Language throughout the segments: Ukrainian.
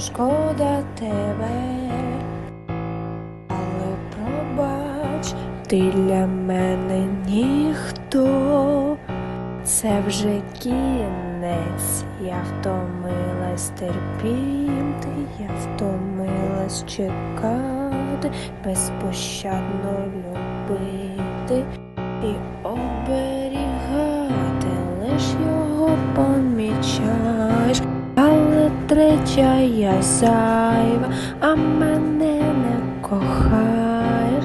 шкода тебе. Але пробач, ти для мене ніхто. Це вже кінець, я втомилась терпіти, я втомилась чекати, безпощадно любити і оберігати, третя я зайва, а мене не кохаєш.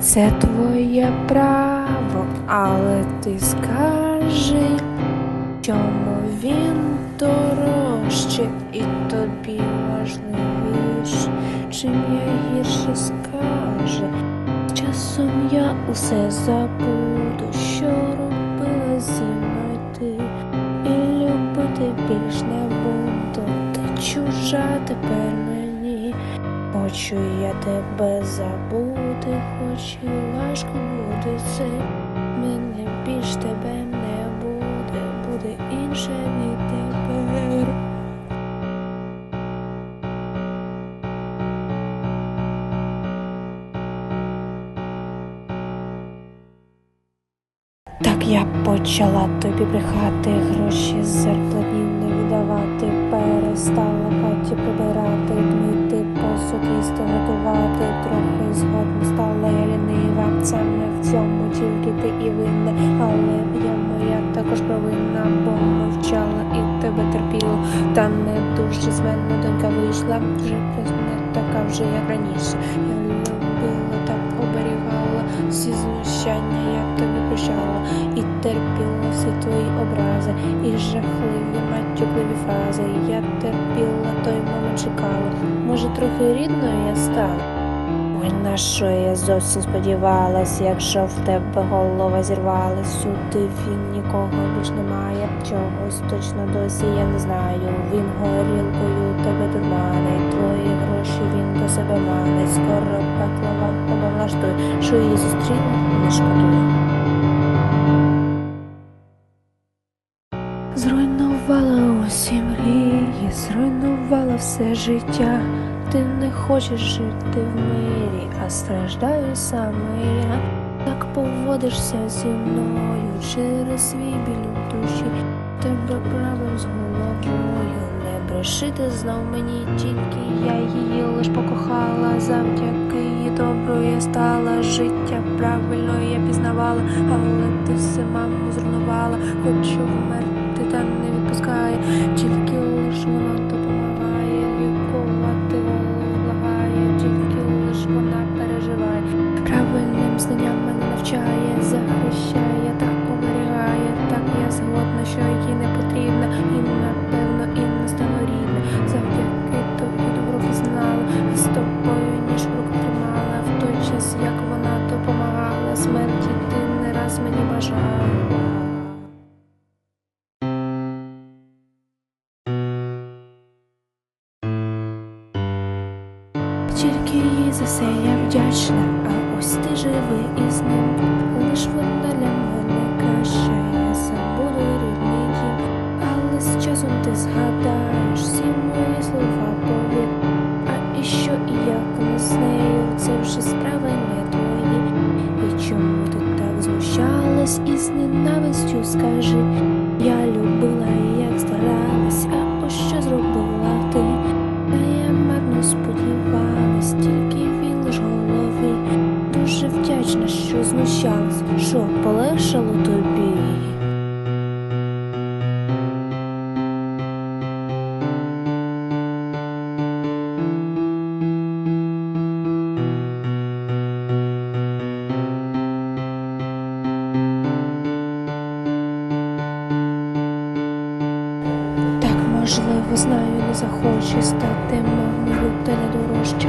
Це твоє право, але ти скажи, чому він дорожче і тобі важливіше, чим я гірше скаже. Часом я усе забуду, що робила зі мною чужа тепер мені. Хочу я тебе забути, хоч і важко буде це. Мене більш тебе не буде, буде інше відтепер. Так я почала тобі брехати, гроші з зарплатні не віддавати, перестала в хаті прибирати, мити посуд їсти готувати, трохи згодом стала я лінива. Саме в цьому тільки ти і винна, але я моя також провинна, бо мовчала і тебе терпіла. Та не дуже з мене донька вийшла, вже не така вже, як раніше. Я любила так оберігала всі знущання, я тобі прощала і терпіла всі твої образи, і жахливі матюкливі фрази. Я терпіла той момент чекала. Може, трохи рідною я стала. Ой, на що я зовсім сподівалась, якщо в тебе голова зірвалась, сюди він нікого більш немає. Чогось точно досі я не знаю. Він горілкою тебе дурманить, твої гроші він до себе манить. Скоро пекло вам облаштує, що її зустріне, не шкодує. Зруйнувала усі мрії, зруйнувала все життя. Ти не хочеш жити в мирі, а страждаю саме я. Так поводишся зі мною через свій біль у душі. Тебе правим з головою. Не бреши ти знов мені тільки я її лиш покохала. Завдяки її добру стала. Життя правильно я пізнавала, але ти все маму зруйнувала. Хочу вмерти, та не відпускає, Тільки їй за вдячна, а ось ти живий із ним. Лиш вона для мене краща, я забуду рідний. Але з часом ти згадаєш всі мої слова повір. А і що і як ми з нею, це вже справи не твої. І чому ти так знущалась і з ненавистю скажи? Я любила і як старалась, а ось що зробила ти. Та я марно сподівалась, тільки він лиш голови. Дуже вдячна, що знущалась, що полегшало тобі. Знаю, не захоче стати мамою та не дорожче.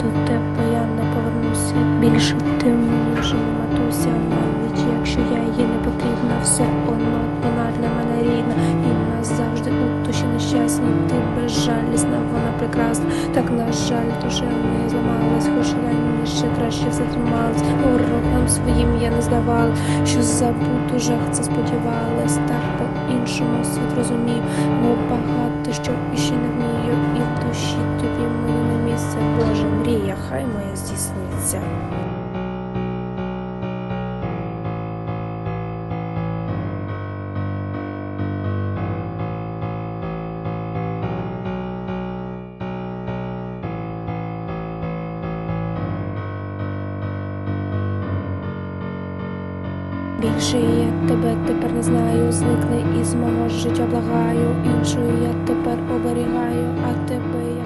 до тебе я не повернуся. Більше ти мені вже не матуся, навіть якщо я їй не потрібна, все одно вона для мене рідна і назавжди у душі нещасні, ти безжалісна, вона прекрасна. Так, на жаль, душа моя зламалась, хоч ще краще все трималась. Ворогам своїм я не здавала, що забуду жах, це сподівалась. Так по-іншому світ розумів, бо багато що іще не вмію, і в душі тобі мені не місце. Боже, мрія, хай моя здійсниться. Більше я тебе тепер не знаю, зникли із мого життя, благаю, іншою я тепер оберігаю, а тебе я